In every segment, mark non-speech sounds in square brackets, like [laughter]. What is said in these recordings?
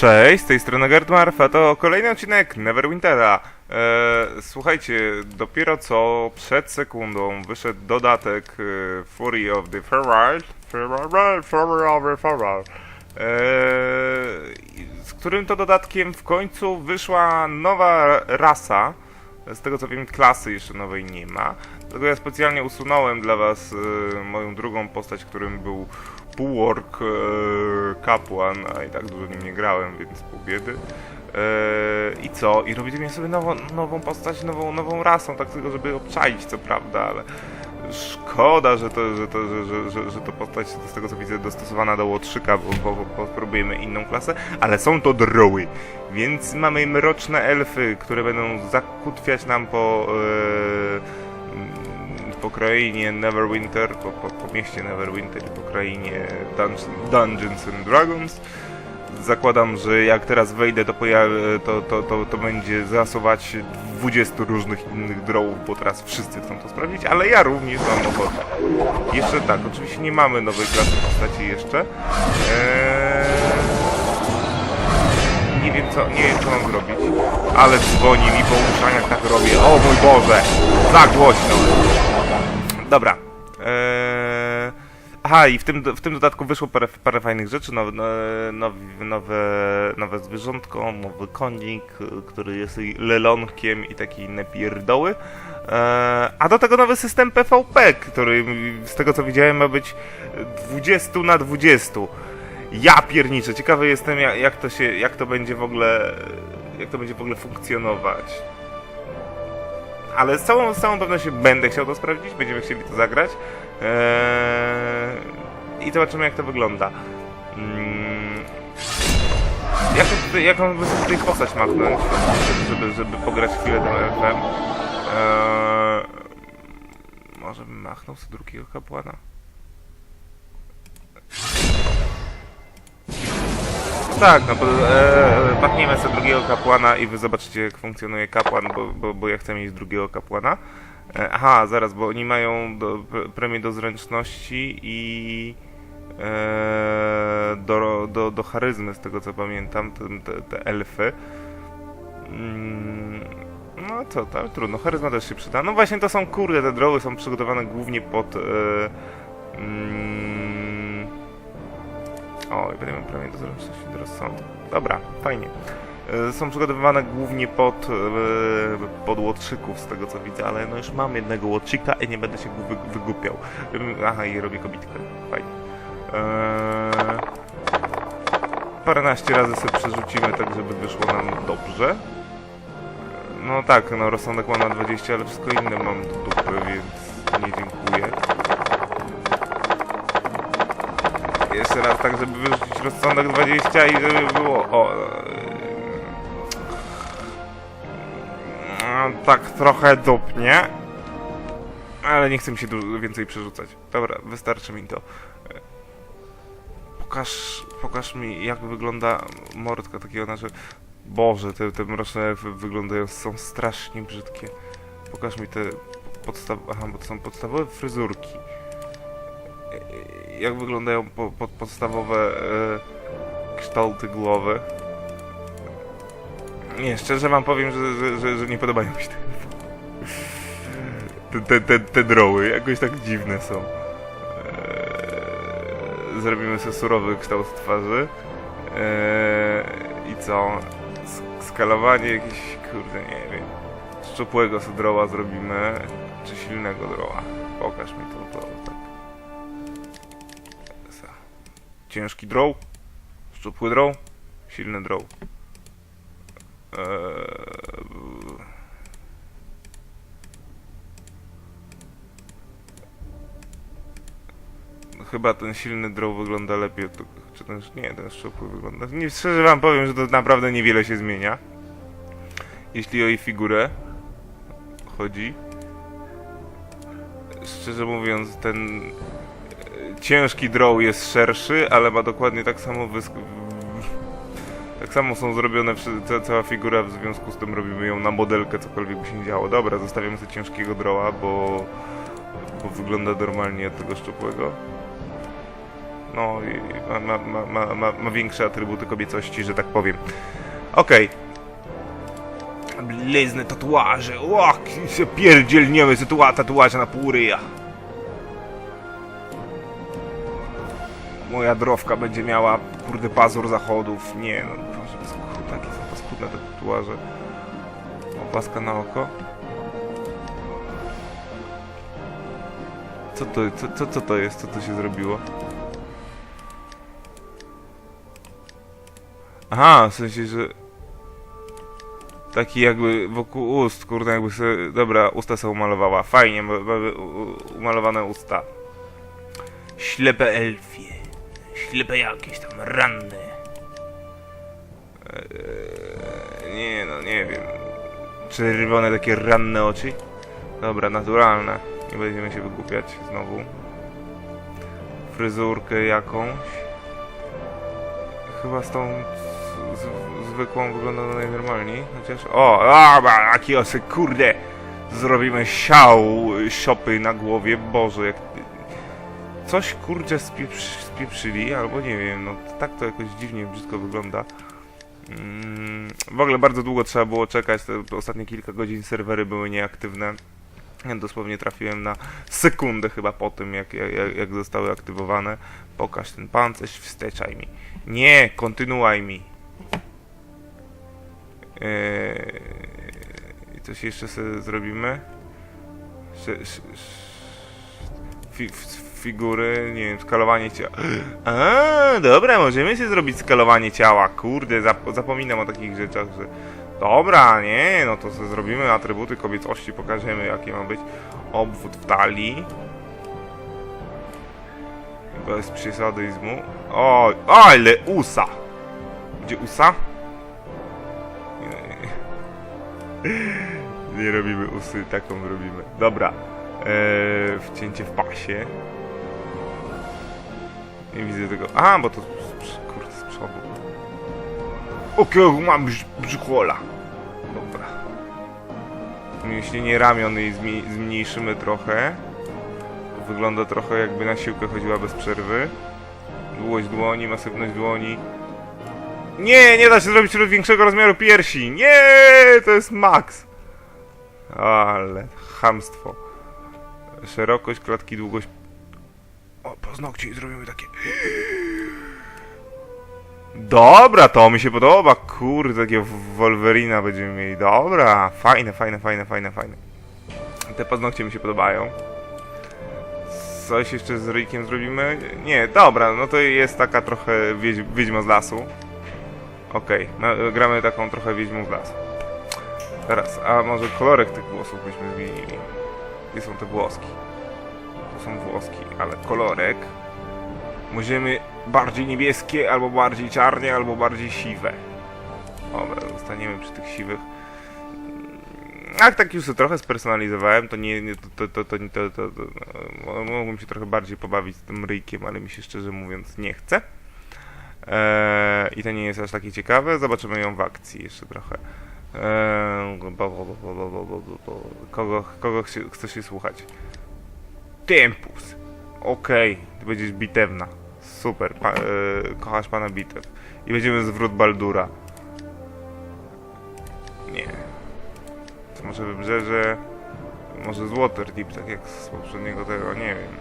Cześć, z tej strony Gerdmarf, a to kolejny odcinek Neverwintera. Eee, słuchajcie, dopiero co przed sekundą wyszedł dodatek e, Fury of the Feral, Feral, the Feral, eee, z którym to dodatkiem w końcu wyszła nowa rasa. Z tego co wiem, klasy jeszcze nowej nie ma. Dlatego ja specjalnie usunąłem dla was e, moją drugą postać, którym był półork e, kapłan, a i tak dużo nim nie grałem, więc pół biedy. E, I co? I robiliśmy sobie nową, nową postać, nową, nową rasą, tak tylko żeby obczaić, co prawda, ale szkoda, że to, że to, że, że, że, że to postać z tego co widzę dostosowana do łotrzyka, bo, bo, bo inną klasę, ale są to droły, więc mamy mroczne elfy, które będą zakutwiać nam po e, po krainie Neverwinter, po, po, po mieście Neverwinter i po krainie Dungeons, Dungeons and Dragons. Zakładam, że jak teraz wejdę, to, to, to, to, to będzie zasuwać 20 różnych innych drołów, bo teraz wszyscy chcą to sprawdzić, ale ja również mam ochotę. Jeszcze tak, oczywiście nie mamy nowej klasy postaci jeszcze. Eee... Nie wiem co, nie wiem co mam zrobić. Ale dzwoni mi po jak tak robię. O mój Boże! Za głośno! Dobra. Eee... Aha, i w tym, w tym dodatku wyszło parę, parę fajnych rzeczy. Nowe, nowe, nowe, nowe zwierzątko, nowy konik, który jest lelonkiem i takie inne pierdoły. Eee, a do tego nowy system PvP, który z tego co widziałem ma być 20 na 20. Ja pierniczę, ciekawy jestem jak, jak to się, jak to będzie w ogóle, jak to będzie w ogóle funkcjonować ale z całą, z całą pewnością będę chciał to sprawdzić, będziemy chcieli to zagrać eee, i zobaczymy jak to wygląda. Mm, jaką by sobie tutaj postać machnąć, żeby, żeby, pograć chwilę tym elfem? Eee, może bym machnął sobie drugiego kapłana? Tak, no bo e, sobie drugiego kapłana i wy zobaczycie jak funkcjonuje kapłan, bo, bo, bo ja chcę mieć drugiego kapłana. E, aha, zaraz, bo oni mają do, pre- premię do zręczności i e, do, do, do charyzmy, z tego co pamiętam, te, te, te elfy. Mm, no co tam, trudno, charyzma też się przyda. No właśnie to są, kurde, te droły są przygotowane głównie pod... E, mm, o, i będziemy prawie do zręczności do rozsądku. Dobra, fajnie. E, Są przygotowywane głównie pod, e, pod łotrzyków, z tego co widzę, ale no już mam jednego łotrzyka i nie będę się wy, wygłupiał. Aha, i robię kobitkę. Fajnie. Eee, paręnaście razy sobie przerzucimy, tak żeby wyszło nam dobrze. No tak, no rozsądek mam na 20, ale wszystko inne mam do dupy, więc nie dziękuję. Jeszcze raz tak, żeby wyrzucić rozsądek 20 i żeby było... O, e, tak trochę dupnie. Ale nie chcę mi się więcej przerzucać. Dobra, wystarczy mi to. E, Pokaż, pokaż mi jak wygląda mordka takiego naszego... Boże, te, te mroczne wyglądają, są strasznie brzydkie. Pokaż mi te podstaw... Aha, bo to są podstawowe fryzurki jak wyglądają po, po, podstawowe e, kształty głowy. Nie, szczerze wam powiem, że, że, że, że nie podobają mi się te, te, te, te droły, jakoś tak dziwne są. E, zrobimy sobie surowy kształt twarzy. E, I co? Sk- skalowanie jakieś, kurde, nie wiem. Szczupłego droła zrobimy, czy silnego droła. Pokaż mi to, to tak. Ciężki draw, szczupły draw, silny draw. Eee... Chyba ten silny draw wygląda lepiej, czy ten, nie, ten szczupły wygląda. Nie, szczerze wam powiem, że to naprawdę niewiele się zmienia. Jeśli o jej figurę chodzi. Szczerze mówiąc, ten ciężki draw jest szerszy, ale ma dokładnie tak samo wysk... Tak samo są zrobione ca cała figura, w związku z tym robimy ją na modelkę, cokolwiek by się nie działo. Dobra, zostawiamy sobie ciężkiego drawa, bo... bo wygląda normalnie od tego szczupłego. No, ma, ma, ma, ma, ma, większe atrybuty kobiecości, że tak powiem. Okej. Blizny tatuaże. Się pierdzielniemy sytuacja tatuaże na pół ryja. Moja drowka będzie miała, kurde, pazur zachodów. Nie, no, proszę, paskudne, takie są paskudne te tatuaże. Opaska na oko. Co to, co, co, co to jest? Co to się zrobiło? Aha, w sensie, że... Taki jakby wokół ust, kurde, jakby sobie... Dobra, usta sobie umalowała. Fajnie, ma- ma- u- umalowane usta. Ślepe elfie. Ślepe jakieś tam ranne. Eee, nie no, nie wiem. Czerwone takie ranne oczy. Dobra, naturalne. Nie będziemy się wygłupiać znowu. Fryzurkę jakąś. Chyba z tą z, zwykłą wygląda na najnormalniej. Chociaż. O! A, ba, jaki osy, kurde! Zrobimy siał siopy na głowie. Boże, jak. Coś kurczę spieprzy, spieprzyli, albo nie wiem, no tak to jakoś dziwnie brzydko wygląda. Mm, w ogóle bardzo długo trzeba było czekać, te ostatnie kilka godzin serwery były nieaktywne. Ja dosłownie trafiłem na sekundę chyba po tym, jak, jak, jak zostały aktywowane. Pokaż ten pancerz, wsteczaj mi. Nie, kontynuuj mi. Eee, coś jeszcze sobie zrobimy? Figury, nie wiem, skalowanie ciała. A, dobra, możemy sobie zrobić skalowanie ciała. Kurde, zap, zapominam o takich rzeczach, że Dobra, nie, no to sobie zrobimy atrybuty kobiecości, pokażemy jakie ma być obwód w talii. Bez przesadyzmu. O, ale usa! Gdzie usa? Nie, [laughs] nie robimy usy, taką robimy. Dobra. Eee, wcięcie w pasie. Nie widzę tego. A, bo to kurde z przodu. Okej, mam brz- brzuchola. Dobra. Mięśnienie ramion jej zmi- zmniejszymy trochę. Wygląda trochę jakby na siłkę chodziła bez przerwy. Długość dłoni, masywność dłoni. Nie, nie da się zrobić większego rozmiaru piersi. Nie, to jest max. Ale chamstwo. Szerokość klatki, długość. O, paznokcie i zrobimy takie. Dobra, to mi się podoba. Kurde, takiego Wolverina będziemy mieli. Dobra, fajne, fajne, fajne, fajne, fajne. Te paznokcie mi się podobają. Coś jeszcze z ryjkiem zrobimy? Nie, dobra, no to jest taka trochę wiedź, wiedźma z lasu. Okej, no, gramy taką trochę wiedźmą z lasu. Teraz, a może kolorek tych włosów byśmy zmienili? Gdzie są te włoski? Są włoski, ale kolorek Możemy bardziej niebieskie, albo bardziej czarnie, albo bardziej siwe. Dobra, zostaniemy przy tych siwych. Jak tak już trochę spersonalizowałem, to nie, nie to, to, to, to, to, to, no, mogłem się trochę bardziej pobawić z tym ryjkiem, ale mi się szczerze mówiąc nie chce. Eee, I to nie jest aż takie ciekawe. Zobaczymy ją w akcji jeszcze trochę. Eee, bo- bo- bo- bo- bo- bo- bo- kogo, kogo chce się słuchać? Tempus. Okej, ty będziesz bitewna. Super, pa, e, kochasz pana bitew. I będziemy zwrót Baldura. Nie. To może wybrzeże... Może z Waterdeep, tak jak z poprzedniego tego, nie wiem.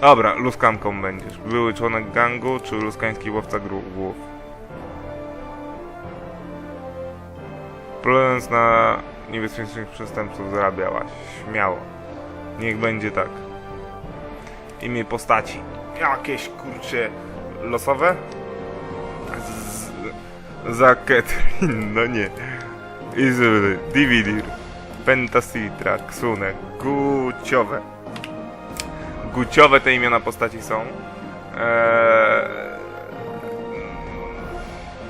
Dobra, luskanką będziesz. Były członek gangu, czy luskański łowca głów? Polując na niebezpiecznych przestępców zarabiałaś. Śmiało. Niech będzie tak. Imię postaci. Jakieś kurcze losowe? Z, za Catherine, no nie. Izury, Dividir, Pentasitra, Ksune, Guciowe. Guciowe te imiona postaci są. Eee...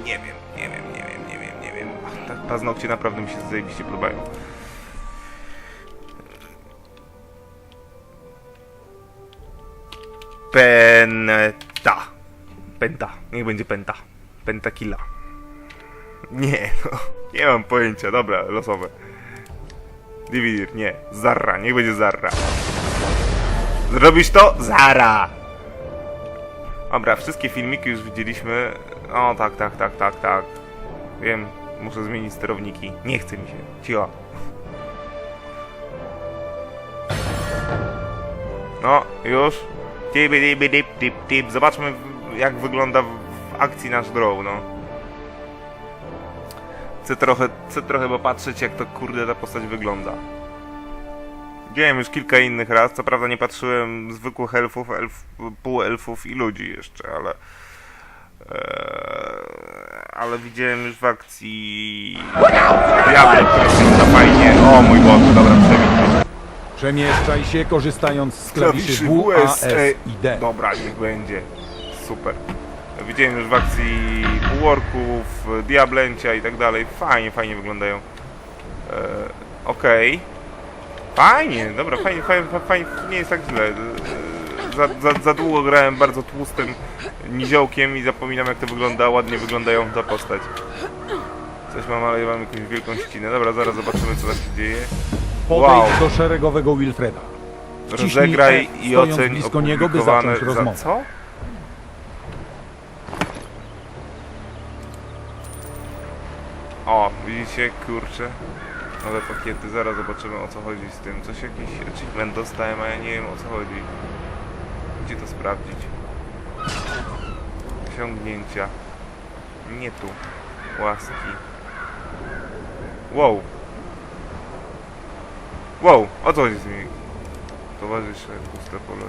Nie wiem, nie wiem, nie wiem, nie wiem, nie wiem. Ach, paznokcie naprawdę mi się zajebiście podobają. Penta. Penta. Niech będzie penta. Pentakilla. Nie, no. Nie mam pojęcia. Dobra, losowe. Dividir, nie. Zarra, niech będzie Zarra. Zrobisz to? Zara! Dobra, wszystkie filmiki już widzieliśmy. O, tak, tak, tak, tak, tak. Wiem, muszę zmienić sterowniki. Nie chce mi się. Cicho. No, już. Zobaczmy, jak wygląda w akcji nasz drone, no. Chcę trochę, chcę trochę popatrzeć, jak to kurde ta postać wygląda. Widziałem już kilka innych raz, co prawda nie patrzyłem zwykłych elfów, elf, półelfów i ludzi jeszcze, ale... Eee, ale widziałem już w akcji... Diablo, wygląda fajnie. O mój Boże, dobra, przewidź. Przemieszczaj się korzystając z klawiszy W, A, S i D. Dobra, niech będzie. Super. Widziałem już w akcji Warków, Diablencia i tak dalej. Fajnie, fajnie wyglądają. E, Okej. Fajnie, dobra, fajnie, fajnie, fajnie, nie jest tak źle. E, Za, za, za długo grałem bardzo tłustym niziołkiem i zapominam jak to wygląda, ładnie wyglądają ta postać. Coś mam, ale ja mam jakąś wielką ścinę. Dobra, zaraz zobaczymy co tam się dzieje. Podejdź Wow. do szeregowego Wilfreda. Wciśnij Rozegraj F, i stojąc oceń blisko niego, by opublikowane- zacząć rozmowę. Za co? O, widzicie, kurczę. Nowe pakiety, zaraz zobaczymy o co chodzi z tym. Coś jakiś achievement dostałem, a ja nie wiem o co chodzi. Gdzie to sprawdzić? Osiągnięcia. Nie tu. Łaski. Wow. Wow, o co chodzi z nimi? Towarzysze, puste pole.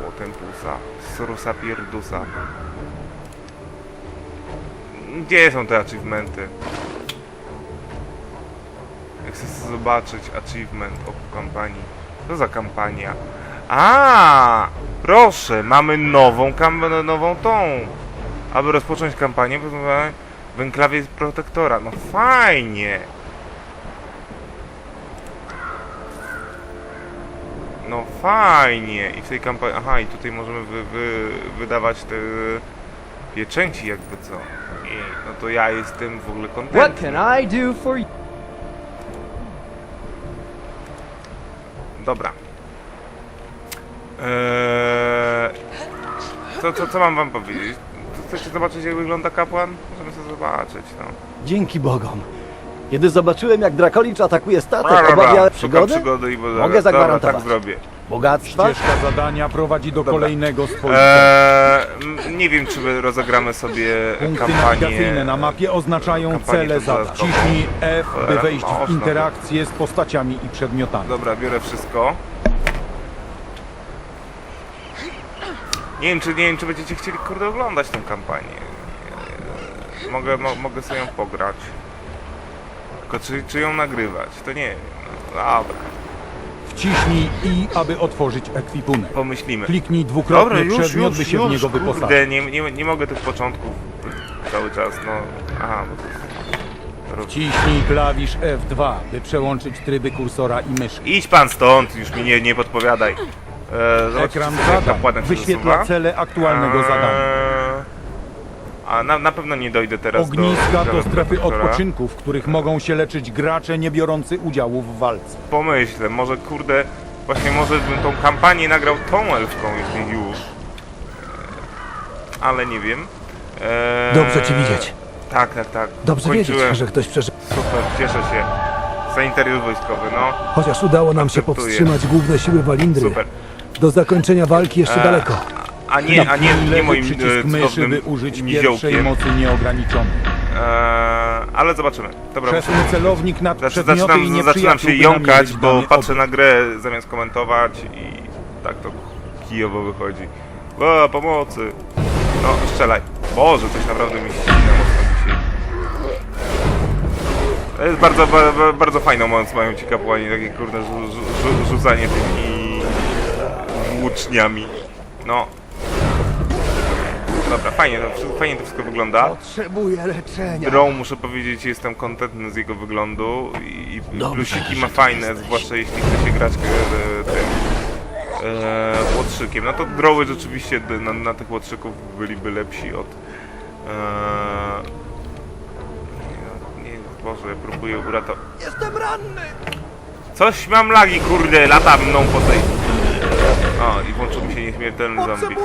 Płotem pusa. Srusa pierdusa. Gdzie są te achievementy? Chcę zobaczyć achievement o kampanii. Co za kampania? A, Proszę, mamy nową kam nową tą. Aby rozpocząć kampanię, potrzebujemy w enklawie protektora. No fajnie. No fajnie. I w tej kampanii... Aha, i tutaj możemy wy, wy, wydawać te pieczęci jakby co. I, no to ja jestem w ogóle What kontentny. can I do for you? Dobra. Eee, co, co, co mam wam powiedzieć? Chcecie zobaczyć jak wygląda kapłan? Możemy sobie zobaczyć, no. Dzięki Bogom. Kiedy zobaczyłem, jak Drakolicz atakuje statek, obawiałem szukam przygody, przygody i Mogę Dobra, zagwarantować. tak zrobię. bogactwa, Ścieżka zadania prowadzi do Dobra. kolejnego swoich Eee, m, nie wiem, czy my rozegramy sobie Punkty kampanię. nawigacyjne na mapie oznaczają kampanię cele zadań. dodatkową. Ciśnij F, by Cholera, wejść w interakcję z postaciami i przedmiotami. Dobra, biorę wszystko. Nie wiem, czy nie wiem, czy będziecie chcieli kurde oglądać tę kampanię. Mogę, mo, mogę sobie ją pograć. Tylko czy, czy ją nagrywać? To nie wiem. Dobra, Wciśnij I, aby otworzyć ekwipunek. pomyślimy. Kliknij dwukrotnie Dobra, już, przedmiot, już, by się już, w niego wyposażyć. kurde, nie, nie, nie mogę tych początków cały czas, no. Aha, bo to jest... Wciśnij klawisz F2, by przełączyć tryby kursora i myszki. Idź pan stąd, już mi nie, nie podpowiadaj. Zobaczcie, Ekran co jak zadań się wyświetla zasuwa. cele aktualnego Eee, zadania. A na, na pewno nie dojdę teraz Ogniska do... to do strefy protektora. odpoczynku, w których mogą się leczyć gracze nie biorący udziału w walce. Pomyślę, może kurde, właśnie może bym tą kampanię nagrał tą elfką, jeśli już. Eee, Ale nie wiem. Eee, Dobrze cię widzieć. Tak, tak, tak. Dobrze Kończyłem. wiedzieć, że ktoś przeżył. Super, cieszę się. Sanitariusz wojskowy, no. Chociaż udało nam się Akceptuję. powstrzymać główne siły Walindry. Super. Do zakończenia walki jeszcze Eee, daleko. A nie, a nie, nie moim przycisk e, myszy, cudownym by użyć pierwszej niziołkiem. mocy nieograniczonej. Eee, ale zobaczymy. Dobra, Przesuń celownik nad Znaczy, przedmioty i zaczynam, się jąkać, namierzyć bo dany patrzę na grę zamiast komentować i tak to kijowo wychodzi. O, pomocy! No, strzelaj. Boże, coś naprawdę mi ścina mocno dzisiaj. To jest bardzo, ba, ba, bardzo fajną moc mają ci kapłani, takie kurde rzu, rzu, rzu, rzucanie tymi włóczniami. No. Dobra, fajnie to, wszystko- fajnie to wszystko wygląda. Potrzebuję leczenia. Drone, muszę powiedzieć, jestem kontentny z jego wyglądu i, i Dobrze, plusiki że ma tu fajne, jesteś. zwłaszcza jeśli chce się grać e, tym e, łotrzykiem. No to droły rzeczywiście d- na, na tych łotrzyków byliby lepsi od e, nie, nie, Boże, ja próbuję uratować. Jestem ranny! Coś mam lagi, kurde, lata mną po tej... O, i włączył mi się nieśmiertelny zombie.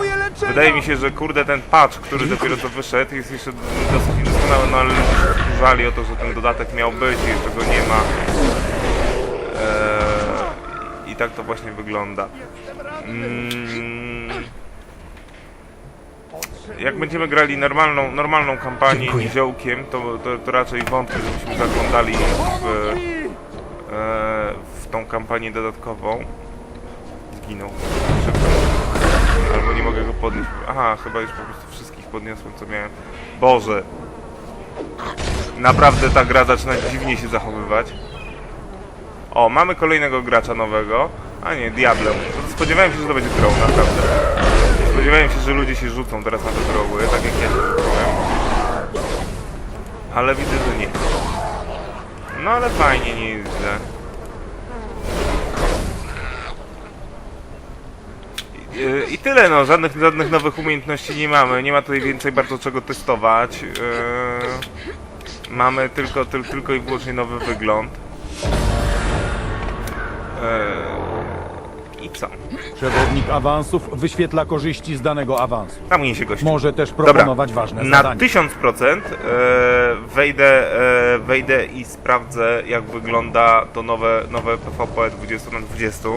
Wydaje mi się, że kurde ten patch, który dopiero co wyszedł, jest jeszcze dosyć niedoskonały, no ale ludzie się wkurzali o to, że ten dodatek miał być i jeszcze go nie ma. Eee, I tak to właśnie wygląda. Mm, jak będziemy grali normalną, normalną kampanię Dziękuję. niziołkiem, to, to, to raczej wątpię, żebyśmy zaglądali w, e, w tą kampanię dodatkową. Zginął. Szybko. Albo nie mogę go podnieść. Aha, chyba już po prostu wszystkich podniosłem, co miałem. Boże. Naprawdę ta gra zaczyna dziwnie się zachowywać. O, mamy kolejnego gracza nowego. A nie, Diablo. Spodziewałem się, że to będzie troll, naprawdę. Spodziewałem się, że ludzie się rzucą teraz na te troły, tak jak ja. Ale widzę, że nie. No ale fajnie, nie jest źle. I- tyle, no, żadnych, żadnych nowych umiejętności nie mamy, nie ma tutaj więcej bardzo czego testować. Yy, mamy tylko, tyl, tylko i wyłącznie nowy wygląd. Co? Przewodnik awansów wyświetla korzyści z danego awansu. Tam się gości. Może też proponować ważne na zadania. 1000% e, wejdę, e, wejdę i sprawdzę jak wygląda to nowe, nowe PvP 20 na 20 e,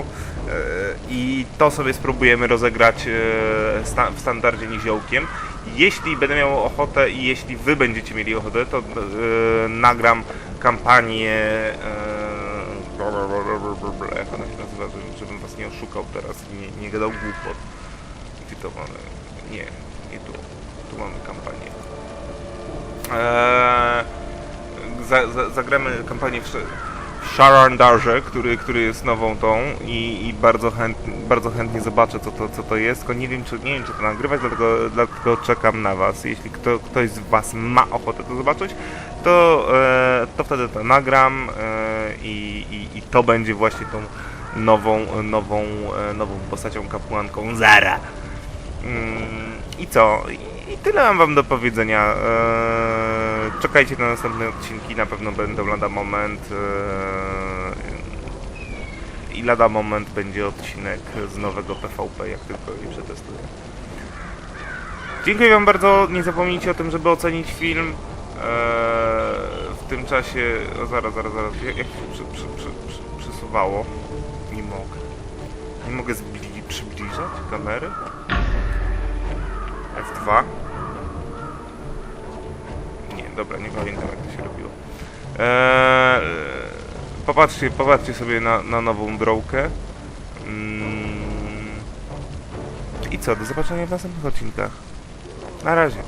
i to sobie spróbujemy rozegrać e, sta, w standardzie niziołkiem. Jeśli będę miał ochotę i jeśli wy będziecie mieli ochotę, to e, nagram kampanię e, oszukał teraz nie, nie gadał głupot. Kwitowane. Nie, nie tu. Tu mamy kampanię. Eee, za, za, zagramy kampanię w, w Sharandarze, który, który jest nową tą i, i bardzo, chęt, bardzo chętnie zobaczę co to, co to jest, tylko nie wiem czy, nie wiem, czy to nagrywać, dlatego, dlatego czekam na was. Jeśli kto, ktoś z was ma ochotę to zobaczyć, to, e, to wtedy to nagram e, i, i, i to będzie właśnie tą nową, nową, e, nową postacią kapłanką Zara. Mm, I co? I- tyle mam wam do powiedzenia. Eee, czekajcie na następne odcinki, na pewno będą lada moment. Eee, I lada moment będzie odcinek z nowego PvP, jak tylko je przetestuję. Dziękuję wam bardzo. Nie zapomnijcie o tym, żeby ocenić film. W tym czasie... O, zaraz, zaraz, zaraz. Jak się przesuwało? Nie mogę. Zbli- przybliżać kamery? F2. Nie, dobra, nie pamiętam jak to się robiło. Eee, popatrzcie, popatrzcie sobie na, na nową drołkę. Mm. I co, do zobaczenia w następnych odcinkach. Na razie.